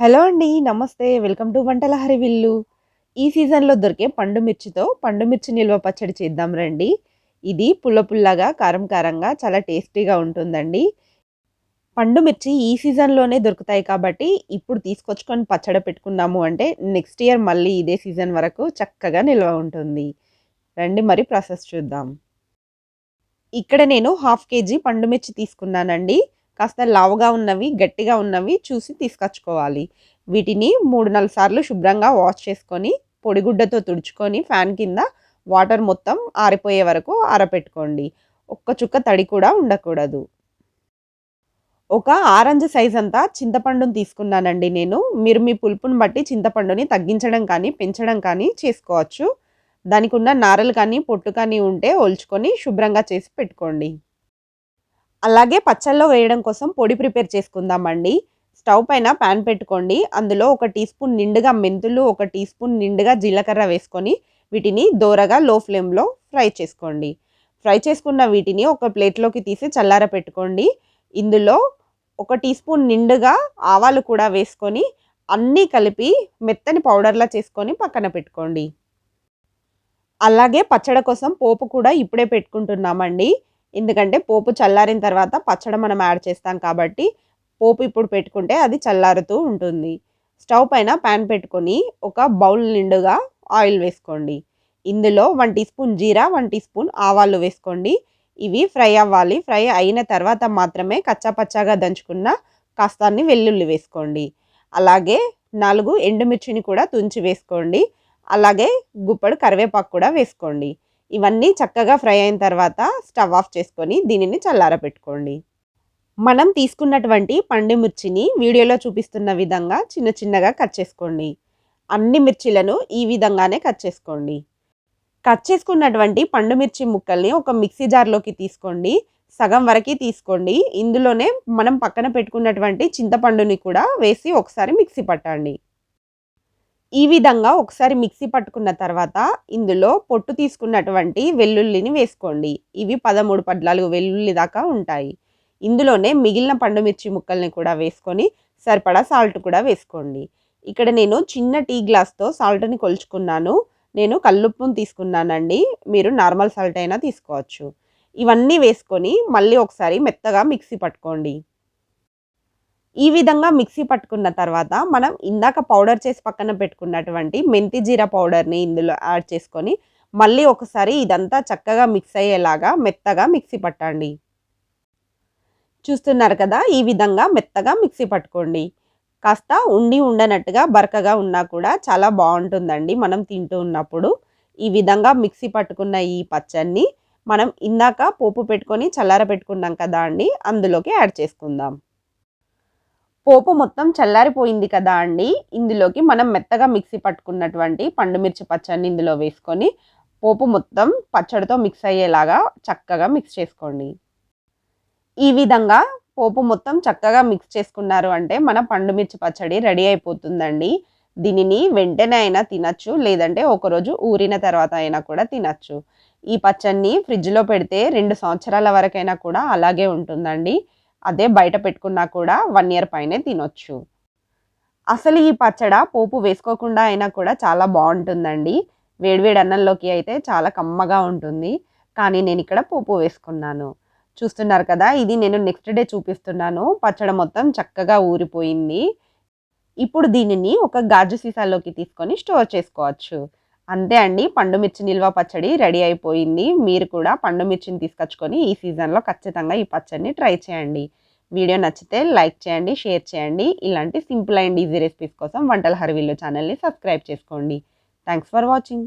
Hello అండి. నమస్తే. Welcome to వంటల హరివిల్లు. ఈ సీజన్‌లో దొరికే పండు మిర్చితో పండు మిర్చి నిల్వ పచ్చడి చేద్దాం రండి. ఇది పుల్ల పుల్లగా, కారం కారంగా చాలా టేస్టీగా ఉంటుందండి. పండు మిర్చి ఈ సీజన్‌లోనే దొరుకుతాయి కాబట్టి ఇప్పుడు తీసుకొచ్చుకొని పచ్చడి పెట్టుకున్నాము అంటే నెక్స్ట్ ఇయర్ మళ్ళీ ఇదే సీజన్ వరకు చక్కగా నిల్వ ఉంటుంది. రండి మరి ప్రాసెస్ చూద్దాం. ఇక్కడ నేను హాఫ్ కేజీ పండు మిర్చి తీసుకున్నానండి. కాస్త లావుగా ఉన్నవి, గట్టిగా ఉన్నవి చూసి తీసుకొచ్చుకోవాలి. వీటిని 3, 4 సార్లు శుభ్రంగా వాష్ చేసుకొని, పొడిగుడ్డతో తుడుచుకొని ఫ్యాన్ కింద వాటర్ మొత్తం ఆరిపోయే వరకు ఆరపెట్టుకోండి. ఒక్క చుక్క తడి కూడా ఉండకూడదు. ఒక ఆరెంజ్ సైజ్ అంతా చింతపండుని తీసుకున్నానండి నేను. మీరు మీ పులుపుని బట్టి చింతపండుని తగ్గించడం కానీ, పెంచడం కానీ చేసుకోవచ్చు. దానికున్న నారలు కానీ, పొట్టు కానీ ఉంటే ఒల్చుకొని శుభ్రంగా చేసి పెట్టుకోండి. అలాగే పచ్చళ్ళలో వేయడం కోసం పొడి ప్రిపేర్ చేసుకుందామండి. స్టవ్ పైన పాన్ పెట్టుకోండి. అందులో ఒక టీ స్పూన్ నిండుగా మెంతులు, ఒక టీ స్పూన్ నిండుగా జీలకర్ర వేసుకొని వీటిని దోరగా లో ఫ్లేమ్‌లో ఫ్రై చేసుకోండి. ఫ్రై చేసుకున్న వీటిని ఒక ప్లేట్‌లోకి తీసి చల్లార పెట్టుకోండి ఇందులో ఒక టీ స్పూన్ నిండుగా ఆవాలు కూడా వేసుకొని అన్నీ కలిపి మెత్తని పౌడర్‌లా చేసుకొని పక్కన పెట్టుకోండి. అలాగే పచ్చడి కోసం పోపు కూడా ఇప్పుడే పెట్టుకుంటున్నామండి. ఎందుకంటే పోపు చల్లారిన తర్వాత పచ్చడి మనం యాడ్ చేస్తాం కాబట్టి పోపు ఇప్పుడు పెట్టుకుంటే అది చల్లారుతూ ఉంటుంది. స్టవ్ పైన పాన్ పెట్టుకొని ఒక బౌల్ నిండుగా ఆయిల్ వేసుకోండి. ఇందులో one teaspoon jeera, one teaspoon ఆవాలు వేసుకోండి. ఇవి ఫ్రై అవ్వాలి. ఫ్రై అయిన తర్వాత మాత్రమే కచ్చా పచ్చాగా దంచుకున్న కాస్తాన్ని వెల్లుల్లి వేసుకోండి. అలాగే నాలుగు ఎండుమిర్చిని కూడా తుంచి వేసుకోండి. అలాగే గుప్పడు కరివేపాకు కూడా వేసుకోండి. ఇవన్నీ చక్కగా ఫ్రై అయిన తర్వాత స్టవ్ ఆఫ్ చేసుకొని దీనిని చల్లారపెట్టుకోండి. మనం తీసుకున్నటువంటి పండు మిర్చిని వీడియోలో చూపిస్తున్న విధంగా చిన్న చిన్నగా కట్ చేసుకోండి. అన్ని మిర్చిలను ఈ విధంగానే కట్ చేసుకోండి. కట్ చేసుకున్నటువంటి పండు మిర్చి ముక్కల్ని ఒక మిక్సీ జార్‌లోకి తీసుకోండి. సగం వరకి తీసుకోండి. ఇందులోనే మనం పక్కన పెట్టుకున్నటువంటి చింతపండుని కూడా వేసి ఒకసారి మిక్సీ పట్టండి. ఈ విధంగా ఒకసారి మిక్సీ పట్టుకున్న తర్వాత ఇందులో పొట్టు తీసుకున్నటువంటి వెల్లుల్లిని వేసుకోండి. ఇవి 13, 14 వెల్లుల్లి దాకా ఉంటాయి. ఇందులోనే మిగిలిన పండు మిర్చి ముక్కల్ని కూడా వేసుకొని సరిపడా సాల్ట్ కూడా వేసుకోండి. ఇక్కడ నేను చిన్న టీ గ్లాస్‌తో సాల్ట్‌ని కొలుచుకున్నాను. నేను కల్లుప్పును తీసుకున్నానండి. మీరు నార్మల్ సాల్ట్ అయినా తీసుకోవచ్చు. ఇవన్నీ వేసుకొని మళ్ళీ ఒకసారి మెత్తగా మిక్సీ పట్టుకోండి. ఈ విధంగా మిక్సీ పట్టుకున్న తర్వాత మనం ఇందాక పౌడర్ చేసి పక్కన పెట్టుకున్నటువంటి మెంతి జీరా పౌడర్‌ని ఇందులో యాడ్ చేసుకొని మళ్ళీ ఒకసారి ఇదంతా చక్కగా మిక్స్ అయ్యేలాగా మెత్తగా మిక్సీ పట్టండి. చూస్తున్నారు కదా! ఈ విధంగా మెత్తగా మిక్సీ పట్టుకోండి. కాస్త ఉండి ఉండనట్టుగా బరకగా ఉన్నా కూడా చాలా బాగుంటుందండి మనం తింటూ ఉన్నప్పుడు. ఈ విధంగా మిక్సీ పట్టుకున్న ఈ పచ్చడిని మనం ఇందాక పోపు పెట్టుకొని చల్లార పెట్టుకున్నాం కదా అండి అందులోకి యాడ్ చేసుకుందాం. పోపు మొత్తం చల్లారిపోయింది కదా అండి! ఇందులోకి మనం మెత్తగా మిక్సీ పట్టుకున్నటువంటి పండు మిర్చి పచ్చడిని ఇందులో వేసుకొని పోపు మొత్తం పచ్చడితో మిక్స్ అయ్యేలాగా చక్కగా మిక్స్ చేసుకోండి. ఈ విధంగా పోపు మొత్తం చక్కగా మిక్స్ చేసుకున్నారు అంటే మన పండు మిర్చి పచ్చడి రెడీ అయిపోతుందండి. దీనిని వెంటనే అయినా తినచ్చు లేదంటే ఒకరోజు ఊరిన తర్వాత అయినా కూడా తినచ్చు ఈ పచ్చడిని ఫ్రిడ్జ్‌లో పెడితే రెండు సంవత్సరాల వరకైనా కూడా అలాగే ఉంటుందండి. అదే బయట పెట్టుకున్నా కూడా వన్ ఇయర్ పైనే తినొచ్చు. అసలు ఈ పచ్చడ పోపు వేసుకోకుండా అయినా కూడా చాలా బాగుంటుందండి వేడివేడి అన్నంలోకి అయితే చాలా కమ్మగా ఉంటుంది. కానీ నేను ఇక్కడ పోపు వేసుకున్నాను. చూస్తున్నారు కదా! ఇది నేను నెక్స్ట్ డే చూపిస్తున్నాను. పచ్చడి మొత్తం చక్కగా ఊరిపోయింది. ఇప్పుడు దీనిని ఒక గాజు సీసాలోకి తీసుకొని స్టోర్ చేసుకోవచ్చు. అంతే అండి పండు మిర్చి నిల్వ పచ్చడి రెడీ అయిపోయింది. మీరు కూడా పండు మిర్చిని తీసుకొచ్చుకొని ఈ సీజన్‌లో ఖచ్చితంగా ఈ పచ్చడిని ట్రై చేయండి. వీడియో నచ్చితే లైక్ చేయండి, షేర్ చేయండి. ఇలాంటి సింపుల్ అండ్ ఈజీ రెసిపీస్ కోసం వంటల హరివిల్లు ఛానల్‌ని సబ్స్క్రైబ్ చేసుకోండి. Thanks for watching.